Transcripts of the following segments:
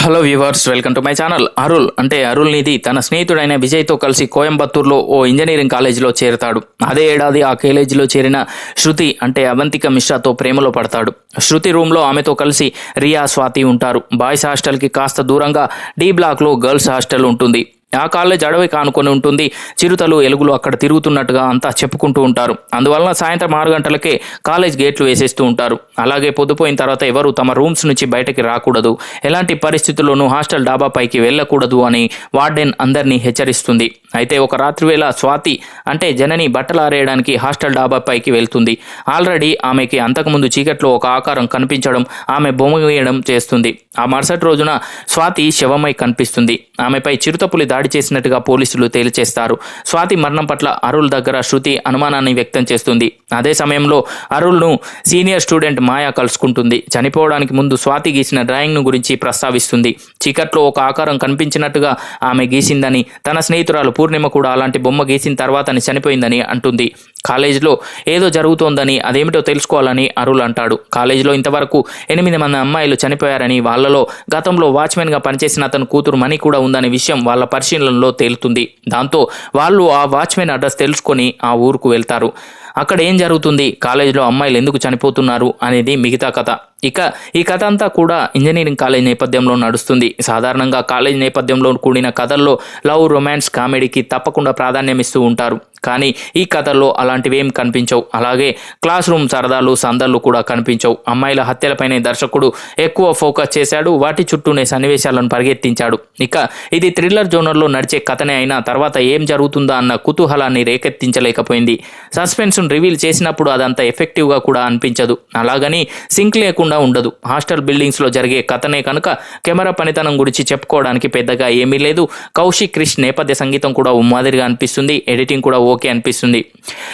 Hello viewers welcome to my channel. Arul అంటే అరుల్ నిధి తన స్నేహితుడైన విజయ్తో కలిసి కోయంబత్తూర్లో ఓ ఇంజనీరింగ్ కాలేజీలో చేరతాడు. అదే ఏడాది ఆ కాలేజీలో చేరిన శృతి అంటే అవంతిక మిశ్రాతో ప్రేమలో పడతాడు. శృతి రూమ్లో ఆమెతో కలిసి రియా స్వాతి ఉంటారు. బాయ్స్ హాస్టల్కి కాస్త దూరంగా డి బ్లాక్లో గర్ల్స్ హాస్టల్ ఉంటుంది. ఆ కాలేజ్ అడవి కానుకొని ఉంటుంది. చిరుతలు ఎలుగులు అక్కడ తిరుగుతున్నట్టుగా అంతా చెప్పుకుంటూ ఉంటారు. అందువలన సాయంత్రం ఆరు గంటలకే కాలేజ్ గేట్లు వేసేస్తూ ఉంటారు. అలాగే పొద్దుపోయిన తర్వాత ఎవరు తమ రూమ్స్ నుంచి బయటకి రాకూడదు. ఎలాంటి పరిస్థితుల్లోనూ హాస్టల్ డాబా పైకి వెళ్ళకూడదు అని వార్డెన్ అందరినీ హెచ్చరిస్తుంది. అయితే ఒక రాత్రి వేళ స్వాతి అంటే జనని బట్టలు ఆరేయడానికి హాస్టల్ డాబా పైకి వెళ్తుంది. ఆల్రెడీ ఆమెకి అంతకుముందు చీకట్లో ఒక ఆకారం కనిపించడం ఆమె బొమ్మ వేయడం చేస్తుంది. ఆ మరుసటి రోజున స్వాతి శవమై కనిపిస్తుంది. ఆమెపై చిరుతపులి దాడి చేసినట్టుగా పోలీసులు తేల్చేస్తారు. స్వాతి మరణం పట్ల అరుల్ దగ్గర శృతి అనుమానాన్ని వ్యక్తం చేస్తుంది. అదే సమయంలో అరుల్ను సీనియర్ స్టూడెంట్ మాయా కలుసుకుంటుంది. చనిపోవడానికి ముందు స్వాతి గీసిన డ్రాయింగ్ను గురించి ప్రస్తావిస్తుంది. చీకట్లో ఒక ఆకారం కనిపించినట్టుగా ఆమె గీసిందని తన స్నేహితురాలు పూర్ణిమ కూడా అలాంటి బొమ్మ గీసిన తర్వాతని చనిపోయిందని అంటుంది. కాలేజీలో ఏదో జరుగుతోందని అదేమిటో తెలుసుకోవాలని అరుల్ అంటాడు. కాలేజీలో ఇంతవరకు ఎనిమిది మంది అమ్మాయిలు చనిపోయారని వాళ్ళలో గతంలో వాచ్మెన్గా పనిచేసిన అతను కూతురు మణి కూడా ఉందనే విషయం వాళ్ళ పరిశీలనలో తేలుతుంది. దాంతో వాళ్ళు ఆ వాచ్మెన్ అడ్రస్ తెలుసుకొని ఆ ఊరుకు వెళ్తారు. అక్కడ ఏం జరుగుతుంది? కాలేజీలో అమ్మాయిలు ఎందుకు చనిపోతున్నారు? అనేది మిగతా కథ. ఇక ఈ కథ అంతా కూడా ఇంజనీరింగ్ కాలేజ్ నేపథ్యంలో నడుస్తుంది. సాధారణంగా కాలేజ్ నేపథ్యంలో కూడిన కథల్లో లవ్ రొమాన్స్ కామెడీకి తప్పకుండా ప్రాధాన్యం ఇస్తూ ఉంటారు. కానీ ఈ కథల్లో అలాంటివేం కనిపించవు. అలాగే క్లాస్ రూమ్ సరదాలు సందర్లు కూడా కనిపించవు. అమ్మాయిల హత్యలపైనే దర్శకుడు ఎక్కువ ఫోకస్ చేశాడు. వాటి చుట్టూనే సన్నివేశాలను పరిగెత్తించాడు. ఇక ఇది థ్రిల్లర్ జోనర్లో నడిచే కథనే అయినా తర్వాత ఏం జరుగుతుందా అన్న కుతూహలాన్ని రేకెత్తించలేకపోయింది. సస్పెన్స్ను రివీల్ చేసినప్పుడు అదంత ఎఫెక్టివ్గా కూడా అనిపించదు. అలాగని సింక్ లేకుండా ఉండదు. హాస్టల్ బిల్డింగ్స్లో జరిగే కథనే కనుక కెమెరా పనితనం గురించి చెప్పుకోవడానికి పెద్దగా ఏమీ లేదు. కౌశిక్ క్రిష్ నేపథ్య సంగీతం కూడా ఓ మాదిరిగా అనిపిస్తుంది. ఎడిటింగ్ కూడా ఓకే అనిపిస్తుంది.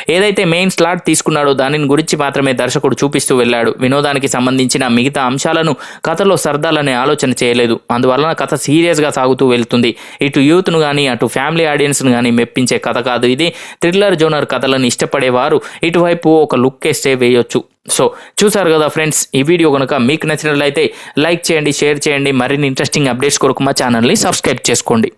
ఏదైతే మెయిన్ స్లాట్ తీసుకున్నాడో దానిని గురించి మాత్రమే దర్శకుడు చూపిస్తూ వెళ్ళాడు. వినోదానికి సంబంధించిన మిగతా అంశాలను కథలో సర్దాలనే ఆలోచన చేయలేదు. అందువలన కథ సీరియస్గా సాగుతూ వెళ్తుంది. ఇటు యూత్ను కానీ అటు ఫ్యామిలీ ఆడియన్స్ను కానీ మెప్పించే కథ కాదు ఇది. థ్రిల్లర్ జోనర్ కథలను ఇష్టపడేవారు ఇటువైపు ఒక లుక్ వేస్తే వేయొచ్చు. సో చూసారు కదా ఫ్రెండ్స్ ఈ వీడియో కనుక మీకు నచ్చినట్లయితే లైక్ చేయండి షేర్ చేయండి మరిన్ని ఇంట్రెస్టింగ్ అప్డేట్స్ కొరకు మా ఛానల్ని సబ్స్క్రైబ్ చేసుకోండి.